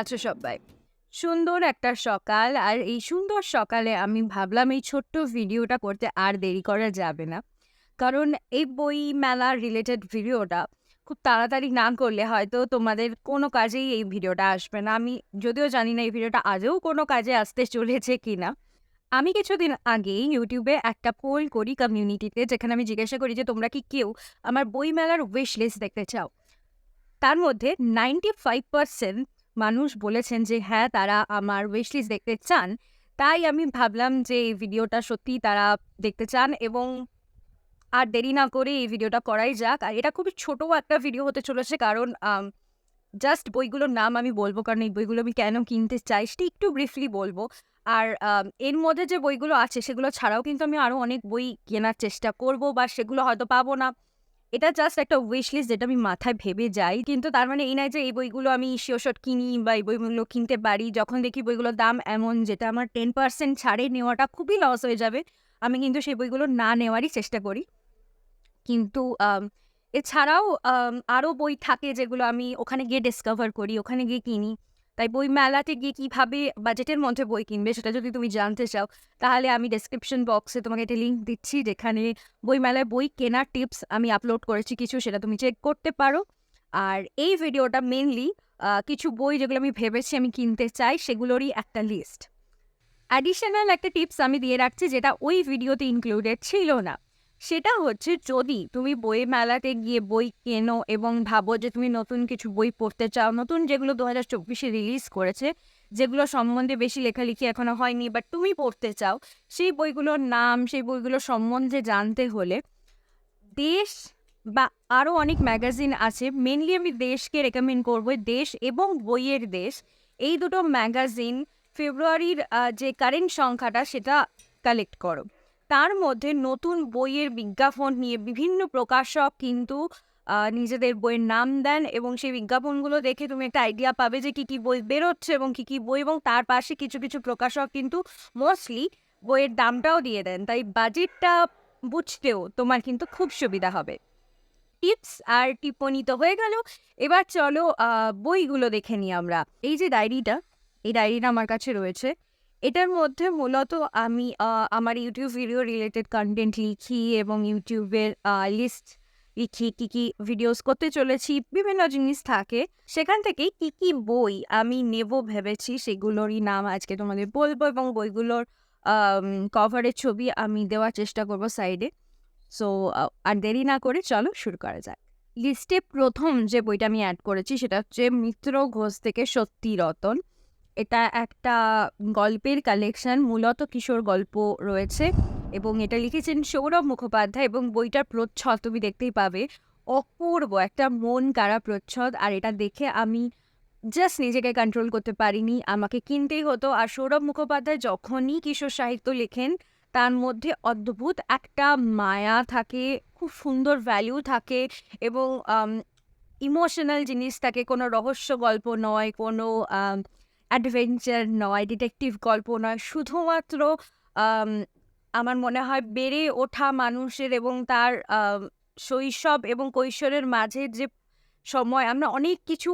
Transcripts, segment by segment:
আছো সবাই। সুন্দর একটা সকাল, আর এই সুন্দর সকালে আমি ভাবলাম এই ছোট্ট ভিডিওটা করতে আর দেরি করা যাবে না। কারণ এই বই মেলা রিলেটেড ভিডিওটা খুব তাড়াতাড়ি না করলে হয়তো তোমাদের কোনো কাজেই এই ভিডিওটা আসবে না। আমি যদিও জানি না এই ভিডিওটা আজও কোনো কাজে আসতে চলেছে কি না আমি কিছুদিন আগেই ইউটিউবে একটা পোল করি কমিউনিটিতে যেখানে আমি জিজ্ঞাসা করি যে, তোমরা কি কেউ আমার বই মেলার উইশ লিস্ট দেখতে চাও? তার মধ্যে নাইনটি ফাইভ পার্সেন্ট মানুষ বলেছেন যে হ্যাঁ তারা আমার উইশ দেখতে চান। তাই আমি ভাবলাম যে, এই ভিডিওটা সত্যিই তারা দেখতে চান এবং আর দেরি না করে এই ভিডিওটা করাই যাক। আর এটা খুবই ছোট একটা ভিডিও হতে চলেছে কারণ জাস্ট বইগুলোর নাম আমি বলব কারণ এই বইগুলো আমি কেন কিনতে চাই সেটা একটু ব্রিফলি বলব। আর এর মধ্যে যে বইগুলো আছে সেগুলো ছাড়াও কিন্তু আমি আরও অনেক বই কেনার চেষ্টা করব বা সেগুলো হয়তো পাবো না। এটা জাস্ট একটা উইশ লিস্ট যেটা আমি মাথায় ভেবে যাই। কিন্তু তার মানে এই নয় যে এই বইগুলো আমি শিওশট কিনি বা এই বইগুলো কিনতে পারি। যখন দেখি বইগুলোর দাম এমন যেটা আমার টেন পার্সেন্ট ছাড়ে নেওয়াটা খুবই লস হয়ে যাবে, আমি কিন্তু সেই বইগুলো না নেওয়ারই চেষ্টা করি। কিন্তু এছাড়াও আরও বই থাকে যেগুলো আমি ওখানে গিয়ে ডিসকভার করি, ওখানে গিয়ে কিনি। তাই বই মেলাতে গিয়ে কীভাবে বাজেটের মধ্যে বই কিনবে সেটা যদি তুমি জানতে চাও, তাহলে আমি ডেসক্রিপশন বক্সে তোমাকে একটা লিঙ্ক দিচ্ছি যেখানে বই মেলায় বই কেনার টিপস আমি আপলোড করেছি কিছু, সেটা তুমি চেক করতে পারো। আর এই ভিডিওটা মেনলি কিছু বই যেগুলো আমি ভেবেছি আমি কিনতে চাই, সেগুলোরই একটা লিস্ট অ্যাডিশনাল একটা টিপস আমি দিয়ে রাখছি যেটা ওই ভিডিওতে ইনক্লুডেড ছিল না। সেটা হচ্ছে যদি তুমি বই মেলাতে গিয়ে বই কেনো এবং ভাবো যে তুমি নতুন কিছু বই পড়তে চাও, নতুন যেগুলো দু হাজার চব্বিশে রিলিজ করেছে, যেগুলো সম্বন্ধে বেশি লেখালেখি এখনও হয়নি বাট তুমি পড়তে চাও, সেই বইগুলোর নাম, সেই বইগুলো সম্বন্ধে জানতে হলে দেশ বা আরও অনেক ম্যাগাজিন আছে মেনলি আমি দেশকে রেকমেন্ড করব, দেশ এবং বইয়ের দেশ। এই দুটো ম্যাগাজিন ফেব্রুয়ারির যে কারেন্ট সংখ্যাটা সেটা কালেক্ট করো। তার মধ্যে নতুন বইয়ের বিজ্ঞাপন নিয়ে বিভিন্ন প্রকাশক কিন্তু নিজেদের বইয়ের নাম দেন এবং সেই বিজ্ঞাপনগুলো দেখে তুমি একটা আইডিয়া পাবে যে কী কী বই বেরোচ্ছে এবং কী কী বই এবং তার পাশে কিছু কিছু প্রকাশক কিন্তু মোস্টলি বইয়ের দামটাও দিয়ে দেন। তাই বাজেটটা বুঝতেও তোমার কিন্তু খুব সুবিধা হবে। টিপস আর টিপ্পনি তো হয়ে গেল। এবার চলো বইগুলো দেখে নিই আমরা। এই যে ডায়েরিটা এই ডায়েরিটা আমার কাছে রয়েছে। এটার মধ্যে মূলত আমি আমার ইউটিউব ভিডিও রিলেটেড কন্টেন্ট লিখি এবং ইউটিউবের লিস্ট লিখি, কী কী ভিডিওস করতে চলেছি, বিভিন্ন জিনিস থাকে। সেখান থেকেই কী কী বই আমি নেব ভেবেছি, সেগুলোরই নাম আজকে তোমাদের বলব এবং বইগুলোর কভারের ছবি আমি দেওয়ার চেষ্টা করব সাইডে সো আর দেরি না করে চলো শুরু করা যাক। লিস্টে প্রথম যে বইটা আমি অ্যাড করেছি, সেটা হচ্ছে মিত্র ঘোষ থেকে সত্যি রতন। এটা একটা গল্পের কালেকশন মূলত কিশোর গল্প রয়েছে এবং এটা লিখেছেন সৌরভ মুখোপাধ্যায় এবং বইটার প্রচ্ছদ তুমি দেখতেই পাবে। অপূর্ব একটা মন কারা প্রচ্ছদ আর এটা দেখে আমি জাস্ট নিজেকে কন্ট্রোল করতে পারিনি, আমাকে কিনতেই হতো। আর সৌরভ মুখোপাধ্যায় যখনই কিশোর সাহিত্য লেখেন, তার মধ্যে অদ্ভুত একটা মায়া থাকে, খুব সুন্দর ভ্যালু থাকে এবং ইমোশনাল জিনিস থাকে। কোনো রহস্য গল্প নয়, কোনো অ্যাডভেঞ্চার নয় ডিটেকটিভ গল্প নয়। শুধুমাত্র আমার মনে হয় বেড়ে ওঠা মানুষের এবং তার শৈশব এবং কৈশোরের মাঝে যে সময় আমরা অনেক কিছু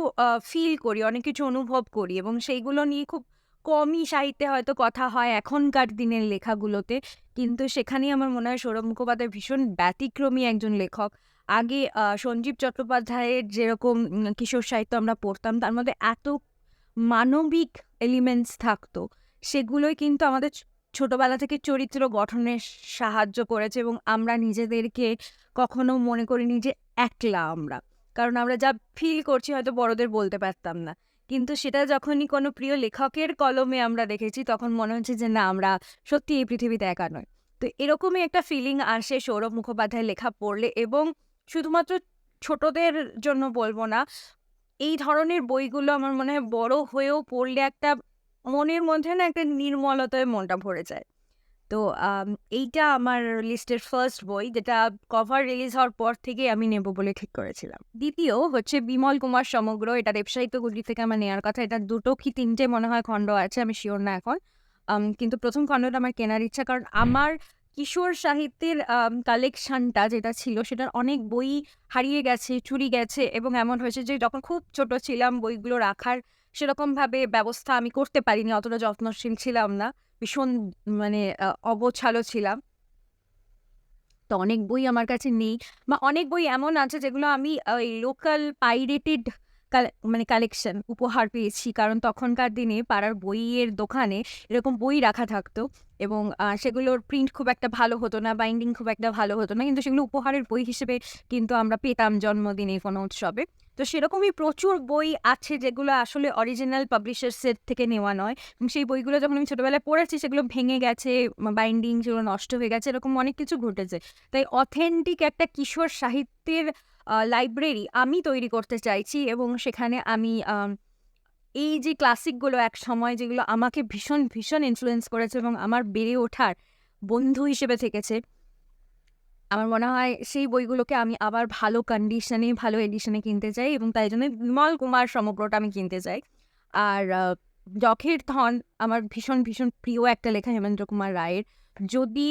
ফিল করি, অনেক কিছু অনুভব করি এবং সেইগুলো নিয়ে খুব কমই সাহিত্যে হয়তো কথা হয় এখনকার দিনের লেখাগুলোতে। কিন্তু সেখানেই আমার মনে হয় সৌরভ মুখোপাধ্যায় ভীষণ ব্যতিক্রমী একজন লেখক। আগে সঞ্জীব চট্টোপাধ্যায়ের যেরকম কিশোর সাহিত্য আমরা পড়তাম, তার মধ্যে এত মানবিক এলিমেন্টস থাকতো, সেগুলোই কিন্তু আমাদের ছোটবেলা থেকে চরিত্র গঠনে সাহায্য করেছে এবং আমরা নিজেদেরকে কখনো মনে করিনি যে একলা আমরা। কারণ আমরা যা ফিল করছি হয়তো বড়দের বলতে পারতাম না। কিন্তু সেটা যখনই কোনো প্রিয় লেখকের কলমে আমরা দেখেছি, তখন মনে হচ্ছে যে না, আমরা সত্যি এই পৃথিবীতে একা নয়। তো এরকমই একটা ফিলিং আসে সৌরভ মুখোপাধ্যায় লেখা পড়লে এবং শুধুমাত্র ছোটদের জন্য বলব না এই ধরনের বইগুলো আমার মনে হয় বড় হয়েও পড়লে একটা মনের মধ্যে না একটা নির্মলতায় মনটা ভরে যায়। তো এইটা আমার লিস্টের ফার্স্ট বই যেটা কভার রিলিজ হওয়ার পর থেকে আমি নেব বলে ঠিক করেছিলাম। দ্বিতীয় হচ্ছে বিমল কুমার সমগ্র এটা দেবসাহিত্য গুলি থেকে আমার নেওয়ার কথা। এটা দুটো কি তিনটে মনে হয় খণ্ড আছে আমি শিওর না এখন। কিন্তু প্রথম খণ্ডটা আমার কেনার ইচ্ছা কারণ আমার কিশোর সাহিত্যের কালেকশনটা যেটা ছিল সেটার অনেক বই হারিয়ে গেছে, চুরি গেছে এবং এমন হয়েছে যে যখন খুব ছোট ছিলাম বইগুলো রাখার সেরকমভাবে ব্যবস্থা আমি করতে পারিনি, অতটা যত্নশীল ছিলাম না, ভীষণ মানে অগোছালো ছিলাম। তো অনেক বই আমার কাছে নেই বা অনেক বই এমন আছে যেগুলো আমি ওই লোকাল পাইরেটেড মানে কালেকশন উপহার পেয়েছি। কারণ তখনকার দিনে পাড়ার বইয়ের দোকানে এরকম বই রাখা থাকতো। এবং সেগুলোর প্রিন্ট খুব একটা ভালো হতো না বাইন্ডিং খুব একটা ভালো হতো না কিন্তু সেগুলো উপহারের বই হিসেবে কিন্তু আমরা পেতাম জন্মদিনে কোনো উৎসবে। তো সেরকমই প্রচুর বই আছে যেগুলো আসলে অরিজিনাল পাবলিশার্সের থেকে নেওয়া নয়। এবং সেই বইগুলো যখন আমি ছোটবেলায় পড়েছি সেগুলো ভেঙে গেছে বাইন্ডিং সেগুলো নষ্ট হয়ে গেছে এরকম অনেক কিছু ঘটেছে। তাই অথেন্টিক একটা কিশোর সাহিত্যের লাইব্রেরি আমি তৈরি করতে চাইছি এবং সেখানে আমি আম, এই যে ক্লাসিকগুলো এক সময় যেগুলো আমাকে ভীষণ ভীষণ ইনফ্লুয়েন্স করেছে এবং আমার বেড়ে ওঠার বন্ধু হিসেবে থেকেছে, আমার মনে হয় সেই বইগুলোকে আমি আবার ভালো কন্ডিশনে ভালো এডিশনে কিনতে চাই এবং তাই জন্য বিমল কুমার সমগ্রটা আমি কিনতে চাই। আর যখের ধন আমার ভীষণ ভীষণ প্রিয় একটা লেখা হেমেন্দ্র কুমার রায়ের। যদি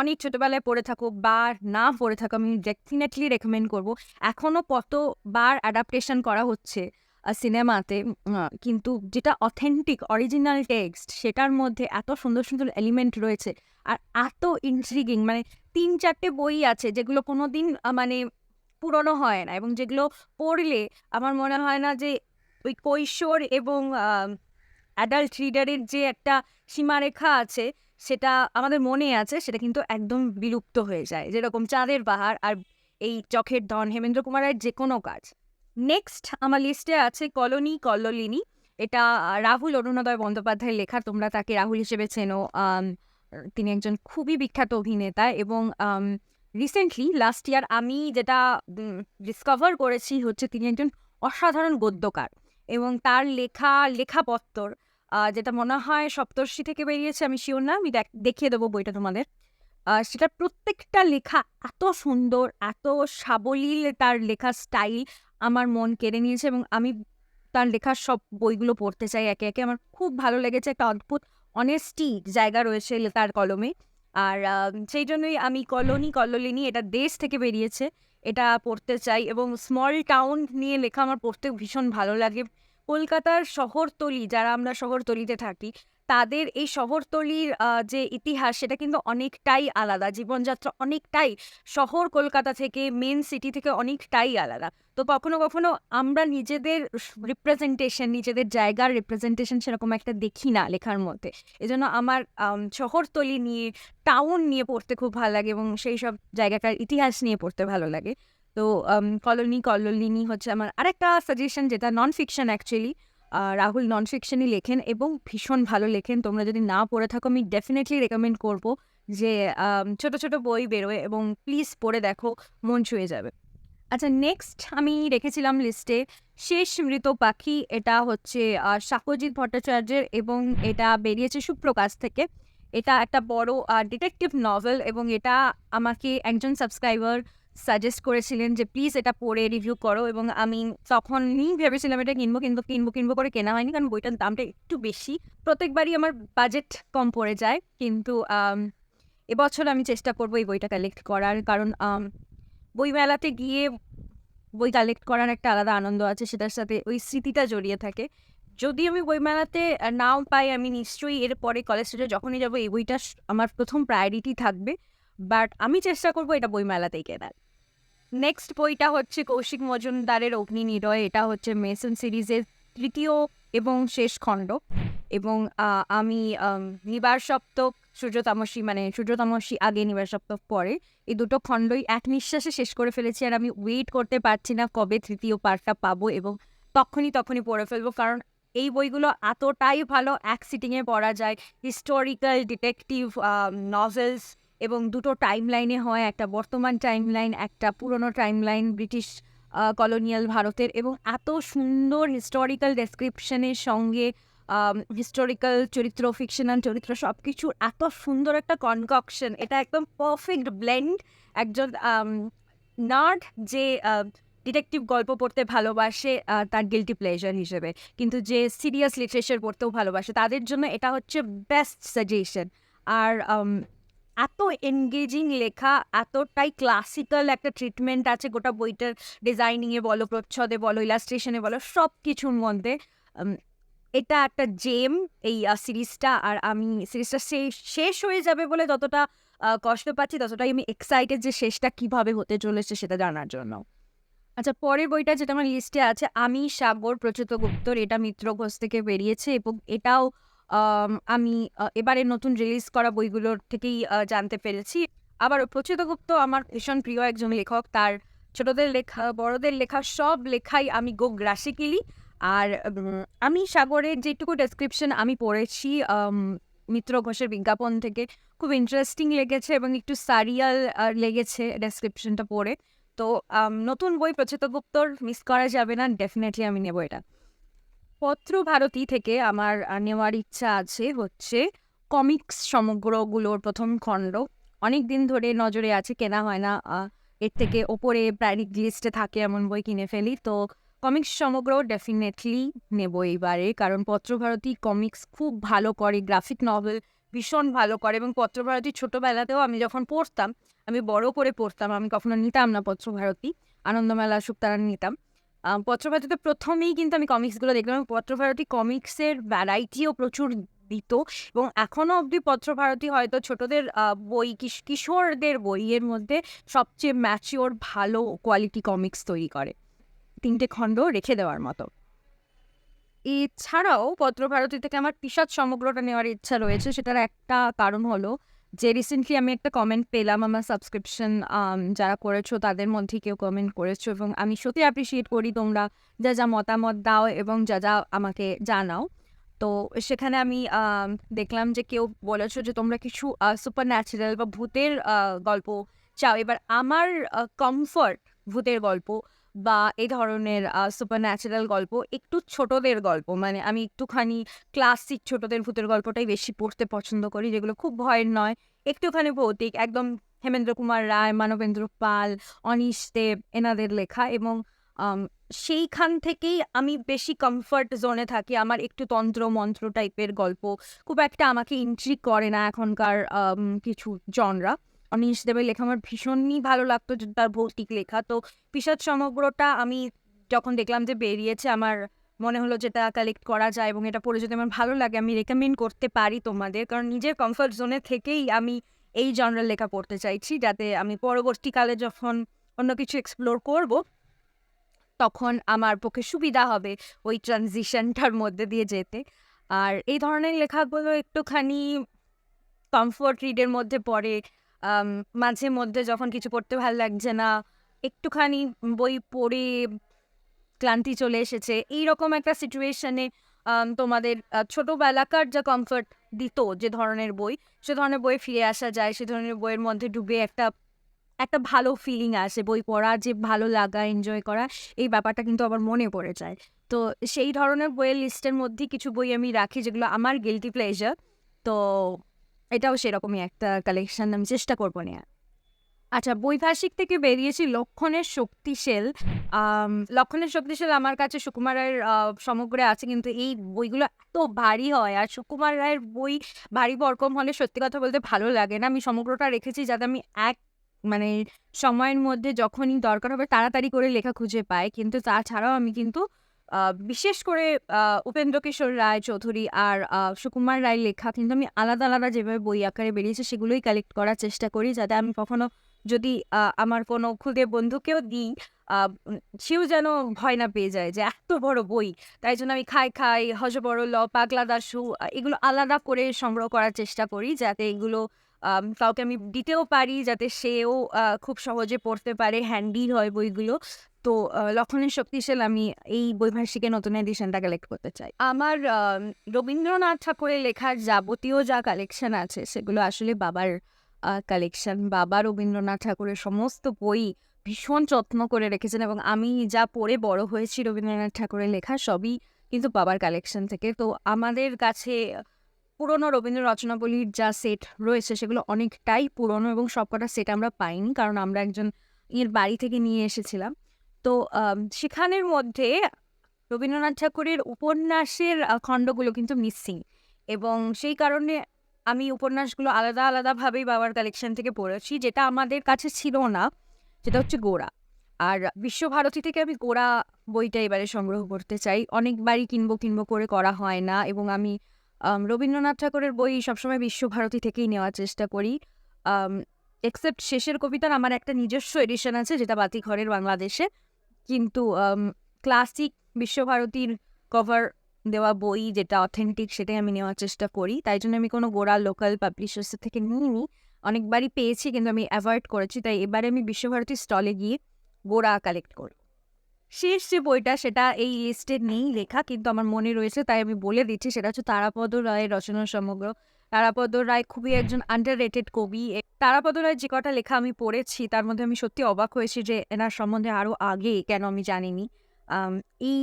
অনেক ছোটবেলায় পড়ে থাকো বা না পড়ে থাকো আমি ডেফিনেটলি রেকমেন্ড করব। এখনও কতবার অ্যাডাপ্টেশন করা হচ্ছে সিনেমাতে কিন্তু যেটা অথেন্টিক অরিজিনাল টেক্সট সেটার মধ্যে এত সুন্দর সুন্দর এলিমেন্ট রয়েছে। আর এত ইন্ট্রিগিং মানে তিন চারটে বই আছে যেগুলো কোনো দিন মানে পুরনো হয় না এবং যেগুলো পড়লে আমার মনে হয় না যে ওই কৈশোর এবং অ্যাডাল্ট রিডারের যে একটা সীমারেখা আছে, সেটা আমাদের মনে আছে, সেটা কিন্তু একদম বিলুপ্ত হয়ে যায়। যেরকম চাঁদের বাহার আর এই চখের ধন হেমেন্দ্র কুমারের যে কোনো কাজ। নেক্সট আমার লিস্টে আছে কলোনি, কল্লোলিনী। এটা রাহুল অরুণোদয় বন্দ্যোপাধ্যায়ের লেখা। তোমরা তাকে রাহুল হিসেবে চেনো। তিনি একজন খুবই বিখ্যাত অভিনেতা এবং রিসেন্টলি লাস্ট ইয়ার আমি যেটা ডিসকভার করেছি হচ্ছে তিনি একজন অসাধারণ গদ্যকার এবং তার লেখা, লেখাপত্তর যেটা মনে হয় সপ্তর্ষি থেকে বেরিয়েছে, আমি শিওর না, আমি দেখিয়ে দেবো বইটা তোমাদের। সেটা প্রত্যেকটা লেখা এত সুন্দর, এত সাবলীল তার লেখার স্টাইল আমার মন কেড়ে নিয়েছে এবং আমি তার লেখার সব বইগুলো পড়তে চাই একে একে। আমার খুব ভালো লেগেছে, একটা অদ্ভুত অনেস্টি জায়গা রয়েছে তার কলমে। আর সেই জন্যই আমি কলোনি কল্লোলিনী, এটা দেশ থেকে বেরিয়েছে, এটা পড়তে চাই এবং স্মল টাউন নিয়ে লেখা আমার পড়তে ভীষণ ভালো লাগে। কলকাতার শহরতলি, যারা আমরা শহরতলিতে থাকি, তাদের এই শহরতলির যে ইতিহাস, সেটা কিন্তু অনেকটাই আলাদা। জীবনযাত্রা অনেকটাই শহর কলকাতা থেকে মেন সিটি থেকে অনেকটাই আলাদা। তো কখনো কখনো আমরা নিজেদের রিপ্রেজেন্টেশন নিজেদের জায়গার রিপ্রেজেন্টেশন সেরকম একটা দেখি না লেখার মধ্যে। এজন্য আমার শহরতলি নিয়ে টাউন নিয়ে পড়তে খুব ভালো লাগে এবং সেই সব জায়গাটার ইতিহাস নিয়ে পড়তে ভালো লাগে। তো কলোনি কলোলিনি হচ্ছে আমার আরেকটা সাজেশন যেটা non fiction actually Rahul non ফিকশনই লেখেন এবং ভীষণ ভালো লেখেন। তোমরা যদি না পড়ে থাকো আমি ডেফিনেটলি রেকমেন্ড করব যে ছোট ছোট বই বেরোয় এবং প্লিজ পড়ে দেখো মন ছুঁয়ে যাবে। আচ্ছা নেক্সট আমি রেখেছিলাম লিস্টে শেষ মৃত পাখি এটা হচ্ছে আহ, সাক্ষ্যজিৎ ভট্টাচার্যের এবং এটা বেরিয়েছে সুপ্রকাশ থেকে। এটা একটা বড় ডিটেকটিভ নভেল এবং এটা আমাকে একজন সাবস্ক্রাইবার সাজেস্ট করেছিলেন যে, প্লিজ এটা পড়ে রিভিউ করো। এবং আমি তখনই ভেবেছিলাম এটা কিনবো কিন্তু কিনবো কিনবো করে কেনা হয়নি, কারণ বইটার দামটা একটু বেশি। প্রত্যেকবারই আমার বাজেট কম পড়ে যায়, কিন্তু এবছর আমি চেষ্টা করব এই বইটা কালেক্ট করার, কারণ বইমেলাতে গিয়ে বই কালেক্ট করার একটা আলাদা আনন্দ আছে, সেটার সাথে ওই স্মৃতিটা জড়িয়ে থাকে। যদি আমি বইমেলাতে নাও পাই, আমি নিশ্চয়ই এর পরে কলেজ স্ট্রিটে যখনই যাব, এই বইটা আমার প্রথম প্রায়োরিটি থাকবে। বাট আমি চেষ্টা করব এটা বইমেলাতেই কেনার। নেক্সট বইটা হচ্ছে কৌশিক মজুমদারের অগ্নি নিরয়। এটা হচ্ছে মেসন সিরিজের তৃতীয় এবং শেষ খণ্ড। এবং আমি নিবার সপ্তক, সূর্যতামসী মানে সূর্যতামসী আগে, নিবার সপ্তক পরে, এই দুটো খণ্ডই এক নিঃশ্বাসে শেষ করে ফেলেছি আর আমি ওয়েট করতে পারছি না কবে তৃতীয় পার্টটা পাবো এবং তখনই তখনই পড়ে ফেলব। কারণ এই বইগুলো এতটাই ভালো, এক সিটিংয়ে পড়া যায়। হিস্টোরিক্যাল ডিটেকটিভ নভেলস এবং দুটো টাইম লাইনে হয়, একটা বর্তমান টাইম লাইন একটা পুরনো টাইম লাইন ব্রিটিশ কলোনিয়াল ভারতের এবং এত সুন্দর হিস্টোরিক্যাল ডেসক্রিপশনের সঙ্গে হিস্টোরিক্যাল চরিত্র ফিকশনাল চরিত্র সব কিছুর এত সুন্দর একটা কনককশন এটা একদম পারফেক্ট ব্লেন্ড একজন নার্ড যে ডিটেকটিভ গল্প পড়তে ভালোবাসে তার গিলটি প্লেজার হিসেবে। কিন্তু যে সিরিয়াস লিটারেচার পড়তেও ভালোবাসে, তাদের জন্য এটা হচ্ছে বেস্ট সাজেশন আর এত এনগেজিং লেখা, এতটাই ক্লাসিক্যাল একটা ট্রিটমেন্ট আছে গোটা বইটার ডিজাইনিংয়ে বলো, প্রচ্ছদে বলো ইলাস্ট্রেশনে বলো সব কিছুর মধ্যে এটা একটা জেম এই সিরিজটা, আর আমি সিরিজটা শেষ হয়ে যাবে বলে যতটা কষ্ট পাচ্ছি, ততটাই আমি এক্সাইটেড যে শেষটা কীভাবে হতে চলেছে সেটা জানার জন্য। আচ্ছা পরের বইটা যেটা আমার লিস্টে আছে আমি সাগর প্রচুত গুপ্তর, এটা মিত্র ঘোষ থেকে বেরিয়েছে, এবং এটাও আম, এবারে নতুন রিলিজ করা বইগুলোর থেকেই জানতে পেরেছি। আবার প্রচুত গুপ্ত আমার ভীষণ প্রিয় একজন লেখক। তার ছোটদের লেখা বড়দের লেখা সব লেখাই আমি গো গ্রাসিক্যালি। আর আমি সাগরের যেটুকু ডেসক্রিপশন আমি পড়েছি মিত্র ঘোষের বিজ্ঞাপন থেকে খুব ইন্টারেস্টিং লেগেছে এবং একটু সারিয়াল লেগেছে ডেসক্রিপশনটা পড়ে। তো নতুন বই প্রচিত গুপ্তর মিস করা যাবে না ডেফিনেটলি আমি নেব এটা। পত্র ভারতী থেকে আমার নেওয়ার ইচ্ছা আছে হচ্ছে কমিক্স সমগ্রগুলোর প্রথম খণ্ড। অনেক দিন ধরে নজরে আছে, কেনা হয় না এর থেকে ওপরে প্রায়রিক লিস্টে থাকে এমন বই কিনে ফেলি। তো কমিক্স সমগ্র ডেফিনেটলি নেব এইবারে, কারণ পত্রভারতী কমিক্স খুব ভালো করে, গ্রাফিক নভেল ভীষণ ভালো করে এবং পত্রভারতী ছোটোবেলাতেও আমি যখন পড়তাম, আমি বড় করে পড়তাম, আমি কখনো নিতাম না পত্রভারতী আনন্দমেলা সুক্তারা নিতাম। পত্রভারতীতে প্রথমেই কিন্তু আমি কমিক্সগুলো দেখলাম পত্রভারতী কমিক্সের ভ্যারাইটিও প্রচুর দিত এবং এখনও অবধি পত্রভারতী হয়তো ছোটদের বই, কিশ- কিশোরদের বইয়ের মধ্যে সবচেয়ে ম্যাচিওর ভালো কোয়ালিটি কমিক্স তৈরি করে। তিনটে খণ্ড রেখে দেওয়ার মতো। এছাড়াও পত্রভারতী থেকে আমার পিসাদ সমগ্রটা নেওয়ার ইচ্ছা রয়েছে। সেটার একটা কারণ হলো যে রিসেন্টলি আমি একটা কমেন্ট পেলাম আমার সাবস্ক্রিপশন যারা করেছ তাদের মধ্যে কেউ কমেন্ট করেছ এবং আমি সত্যি অ্যাপ্রিসিয়েট করি তোমরা। যা যা মতামত দাও এবং যা যা আমাকে জানাও। তো সেখানে আমি দেখলাম যে কেউ বলেছ যে তোমরা কিছু সুপার ন্যাচারাল বা ভূতের গল্প চাও। এবার আমার কমফর্ট ভূতের গল্প বা এই ধরনের সুপার ন্যাচারাল গল্প একটু ছোটদের গল্প। মানে আমি একটুখানি ক্লাসিক ছোটদের ভূতের গল্পটাই বেশি পড়তে পছন্দ করি, যেগুলো খুব ভয়ের নয়। একটুখানি ভৌতিক, একদম হেমেন্দ্র কুমার রায়, মানবেন্দ্র পাল, অনিশ দেব এনাদের লেখা এবং সেইখান থেকেই আমি বেশি কমফর্ট জোনে থাকি। আমার একটু তন্ত্র মন্ত্র টাইপের গল্প খুব একটা আমাকে ইন্ট্রিক করে না এখনকার কিছু জনরা অনিশ দেবের লেখা আমার ভীষণই ভালো লাগতো তার ভৌতিক লেখা। তো পিসাদ সমগ্রটা আমি যখন দেখলাম যে বেরিয়েছে, আমার মনে হলো যেটা কালেক্ট করা যায় এবং এটা পড়ে যদি আমার ভালো লাগে, আমি রেকমেন্ড করতে পারি তোমাদের। কারণ নিজের কমফর্ট জোনে থেকেই আমি এই জনরাল লেখা পড়তে চাইছি, যাতে আমি পরবর্তীকালে যখন অন্য কিছু এক্সপ্লোর করব, তখন আমার পক্ষে সুবিধা হবে ওই ট্রানজিশনটার মধ্যে দিয়ে যেতে। আর এই ধরনের লেখাগুলো একটুখানি কমফোর্ট রিডের মধ্যে পড়ে মাঝে মধ্যে যখন কিছু পড়তে ভালো লাগছে না, একটুখানি বই পড়ে ক্লান্তি চলে এসেছে। এইরকম একটা সিচুয়েশনে তোমাদের ছোটোবেলাকার যা কমফর্ট দিত যে ধরনের বই, সে ধরনের বই ফিরে আসা যায়, সে ধরনের বইয়ের মধ্যে ডুবে একটা একটা ভালো ফিলিং আসে। বই পড়া যে ভালো লাগা এনজয় করা, এই ব্যাপারটা কিন্তু আবার মনে পড়ে যায়। তো সেই ধরনের বইয়ের লিস্টের মধ্যে কিছু বই আমি রাখি যেগুলো আমার গিলটি প্লেজার তো এটাও সেরকমই একটা কালেকশন আমি চেষ্টা করব নেওয়ার আচ্ছা বৈভাষিক থেকে বেরিয়েছি লক্ষণের শক্তিশীল। লক্ষণের শক্তিশীল আমার কাছে সুকুমার রায়ের সমগ্রে আছে, কিন্তু এই বইগুলো এত ভারী হয়, আর সুকুমার রায়ের বই ভারী বরকম হলে সত্যি কথা বলতে ভালো লাগে না। আমি সমগ্রটা রেখেছি যাতে আমি এক মানে সময়ের মধ্যে যখনই দরকার হবে তাড়াতাড়ি করে লেখা খুঁজে পাই। কিন্তু তাছাড়াও আমি কিন্তু বিশেষ করে উপেন্দ্র কিশোর রায় চৌধুরী আর সুকুমার রায়ের লেখা কিন্তু আমি আলাদা আলাদা যেভাবে বই আকারে বেরিয়েছে সেগুলোই কালেক্ট করার চেষ্টা করি যাতে আমি কখনো যদি আমার কোনো খুদে বন্ধুকেও দিই সেও যেন ভয় না পেয়ে যায় যে এত বড় বই। তাই জন্য আমি খাই খাই হজবরল পাগলা দাসু এগুলো আলাদা করে সংগ্রহ করার চেষ্টা করি যাতে এগুলো কাউকে আমি দিতেও পারি যাতে সেও খুব সহজে পড়তে পারে হ্যান্ডি হয় বইগুলো। তো লক্ষণের শক্তিশাল আমি এই বৈভাষিকের নতুন এডিশনটা কালেক্ট করতে চাই। আমার রবীন্দ্রনাথ ঠাকুরের লেখার যাবতীয় যা কালেকশন আছে, সেগুলো আসলে বাবার কালেকশন বাবা রবীন্দ্রনাথ ঠাকুরের সমস্ত বই ভীষণ যত্ন করে রেখেছেন এবং আমি যা পড়ে বড় হয়েছি রবীন্দ্রনাথ ঠাকুরের লেখা সবই কিন্তু বাবার কালেকশন থেকে। তো আমাদের কাছে পুরনো রবীন্দ্র রচনাবলীর যা সেট রয়েছে, সেগুলো অনেকটাই পুরনো এবং সবকটা সেট আমরা পাইনি, কারণ আমরা একজন এর বাড়ি থেকে নিয়ে এসেছিলাম। তো সেখানের মধ্যে রবীন্দ্রনাথ ঠাকুরের উপন্যাসের খণ্ডগুলো কিন্তু মিসিং এবং সেই কারণে আমি উপন্যাসগুলো আলাদা আলাদাভাবেই বাবার কালেকশন থেকে পড়েছি, যেটা আমাদের কাছে ছিল না, সেটা হচ্ছে গোড়া। আর বিশ্বভারতী থেকে আমি গোড়া বইটা এবারে সংগ্রহ করতে চাই। অনেকবারই কিনবো কিনবো করে করা হয় না এবং আমি রবীন্দ্রনাথ ঠাকুরের বই সবসময় বিশ্বভারতী থেকেই নেওয়ার চেষ্টা করি। এক্সেপ্ট শেষের কবিতার আমার একটা নিজস্ব এডিশন আছে, যেটা বাতিঘরের বাংলাদেশে। কিন্তু ক্লাসিক বিশ্বভারতীর কভার দেওয়া বই যেটা অথেন্টিক সেটাই আমি নেওয়ার চেষ্টা করি। তাই জন্য আমি কোনো গোড়া লোকাল পাবলিশার্সের থেকে নিইনি। অনেকবারই পেয়েছি কিন্তু আমি অ্যাভয়েড করেছি। তাই এবারে আমি বিশ্বভারতী স্টলে গিয়ে গোড়া কালেক্ট করি। শেষ যে বইটা সেটা এই লিস্টে নেই লেখা, কিন্তু আমার মনে রয়েছে, তাই আমি বলে দিচ্ছি, সেটা হচ্ছে তারাপদ রায়ের রচনা সমগ্র। তারাপদ রায় খুবই একজন আন্ডার রেটেড কবি তারাপদ রায় যে কটা লেখা আমি পড়েছি তার মধ্যে আমি সত্যি অবাক হয়েছি যে এনার সম্বন্ধে আরও আগে কেন আমি জানিনি। এই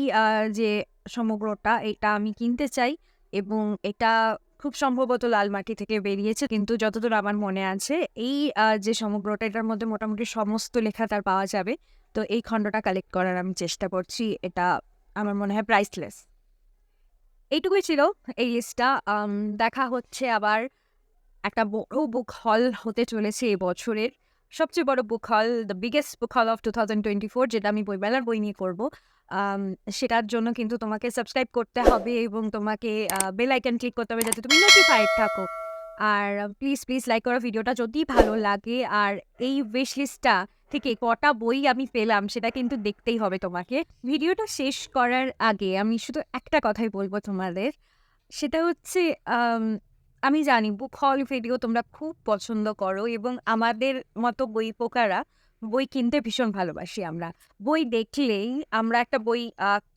যে সমগ্রটা এটা আমি কিনতে চাই এবং এটা খুব সম্ভবত লালমাটি থেকে বেরিয়েছে কিন্তু যতদূর আমার মনে আছে এই যে সমগ্রটা এটার মধ্যে মোটামুটি সমস্ত লেখা তার পাওয়া যাবে। তো এই খণ্ডটা কালেক্ট করার আমি চেষ্টা করছি এটা আমার মনে হয় প্রাইসলেস এইটুকুই ছিল এই লিস্টটা দেখা হচ্ছে আবার একটা বড় বুক হল হতে চলেছে এই বছরের। সবচেয়ে বড় বুক হল the biggest book hall of two thousand twenty four যেটা আমি বইমেলার বই নিয়ে করব। সেটার জন্য কিন্তু তোমাকে সাবস্ক্রাইব করতে হবে এবং তোমাকে বেল আইকন ক্লিক করতে হবে যাতে তুমি নোটিফাইড থাকো। আর প্লিজ প্লিজ লাইক করো। ভিডিওটা যদি ভালো লাগে, আর এই উইশ লিস্টটা থেকে কটা বই আমি পেলাম সেটা কিন্তু দেখতেই হবে তোমাকে। ভিডিওটা শেষ করার আগে আমি শুধু একটা কথাই বলব তোমাদের। সেটা হচ্ছে, আমি জানি বুক হল ভিডিও তোমরা খুব পছন্দ করো এবং আমাদের মতো বই পোকারা বই কিনতে ভীষণ ভালোবাসি আমরা। বই দেখলেই আমরা একটা বই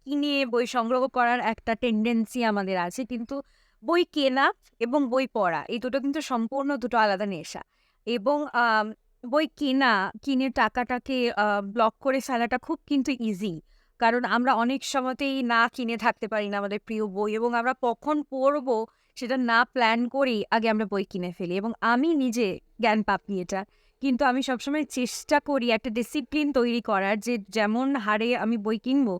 কিনে বই সংগ্রহ করার একটা টেন্ডেন্সি আমাদের আছে, কিন্তু বই কেনা এবং বই পড়া এই দুটো কিন্তু সম্পূর্ণ দুটো আলাদা নেশা। এবং বই কেনা, কিনে টাকাটাকে ব্লক করে ফেলাটা খুব কিন্তু ইজি কারণ আমরা অনেক সময়তেই না কিনে থাকতে পারি না আমাদের প্রিয় বই এবং আমরা কখন পড়ব সেটা না প্ল্যান করেই আগে আমরা বই কিনে ফেলি এবং আমি নিজে জ্ঞান পাপি এটা। কিন্তু আমি সবসময় চেষ্টা করি একটা ডিসিপ্লিন তৈরি করার যে যেমন হারে আমি বই কিনবো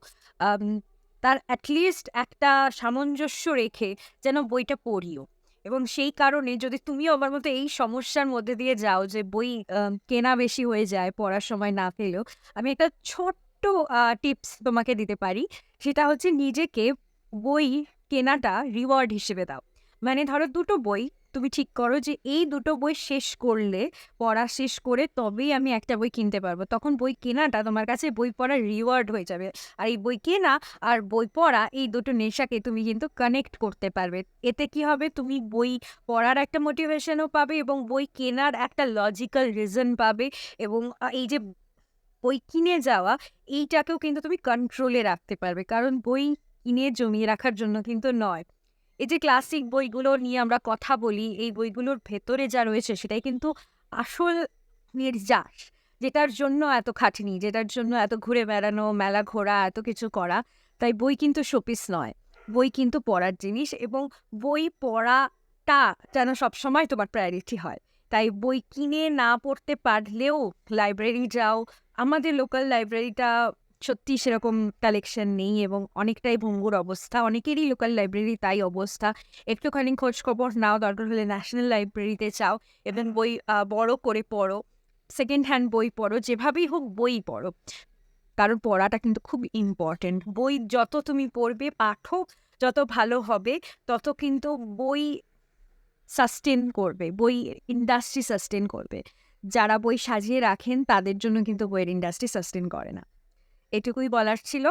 তার অ্যাটলিস্ট একটা সামঞ্জস্য রেখে যেন বইটা পড়িও। এবং সেই কারণে যদি তুমিও আমার মতো এই সমস্যার মধ্যে দিয়ে যাও যে বই কেনা বেশি হয়ে যায়, পড়ার সময় না পেলেও, আমি একটা ছোট্ট টিপস তোমাকে দিতে পারি। সেটা হচ্ছে নিজেকে বই কেনাটা রিওয়ার্ড হিসেবে দাও। মানে ধরো দুটো বই তুমি ঠিক করো যে এই দুটো বই শেষ করলে, পড়া শেষ করে তবেই আমি একটা বই কিনতে পারব। তখন বই কেনাটা তোমার কাছে বই পড়ার রিওয়ার্ড হয়ে যাবে। আর এই বই কেনা আর বই পড়া এই দুটো নেশাকে তুমি কিন্তু কানেক্ট করতে পারবে। এতে কি হবে? তুমি বই পড়ার একটা মোটিভেশনও পাবে এবং বই কেনার একটা লজিক্যাল রিজন পাবে এবং এই যে বই কিনে যাওয়া, এইটাকেও কিন্তু তুমি কন্ট্রোলে রাখতে পারবে। কারণ বই কিনে জমিয়ে রাখার জন্য কিন্তু নয়। এই যে ক্লাসিক বইগুলো নিয়ে আমরা কথা বলি, এই বইগুলোর ভেতরে যা রয়েছে সেটাই কিন্তু আসল নির্যাস, যেটার জন্য এত খাটনি, যেটার জন্য এত ঘুরে বেড়ানো, মেলা ঘোরা, এত কিছু করা। তাই বই কিন্তু শোপিস নয়। বই কিন্তু পড়ার জিনিস এবং বই পড়াটা যেন সবসময় তোমার প্রায়োরিটি হয়। তাই বই কিনে না পড়তে পারলেও লাইব্রেরি যাও, আমাদের লোকাল লাইব্রেরিটা সত্যি সেরকম কালেকশন নেই এবং অনেকটাই ভঙ্গুর অবস্থা। অনেকেরই লোকাল লাইব্রেরি তাই অবস্থা। একটুখানি খোঁজ খবর নাও, দরকার হলে ন্যাশনাল লাইব্রেরিতে চাও এবং বই বড় করে পড়ো। সেকেন্ড হ্যান্ড বই পড়ো, যেভাবেই হোক বই পড়ো। কারণ পড়াটা কিন্তু খুব ইম্পর্টেন্ট বই যত তুমি পড়বে পাঠক যত ভালো হবে, তত কিন্তু বই সাস্টেন করবে, বই ইন্ডাস্ট্রি সাস্টেন করবে। যারা বই সাজিয়ে রাখেন, তাদের জন্য কিন্তু বইয়ের ইন্ডাস্ট্রি সাস্টেন করে না। এটুকুই বলার ছিল।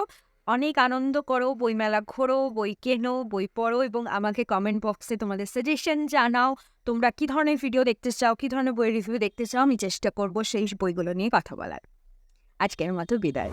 অনেক আনন্দ করো, বইমেলা ঘোরো, বই কেনো, বই পড়ো এবং আমাকে কমেন্ট বক্সে তোমাদের সাজেশন জানাও। তোমরা কি ধরনের ভিডিও দেখতে চাও, কি ধরনের বই রিভিউ দেখতে চাও, আমি চেষ্টা করব সেই বইগুলো নিয়ে কথা বলার। আজকের মতো বিদায়।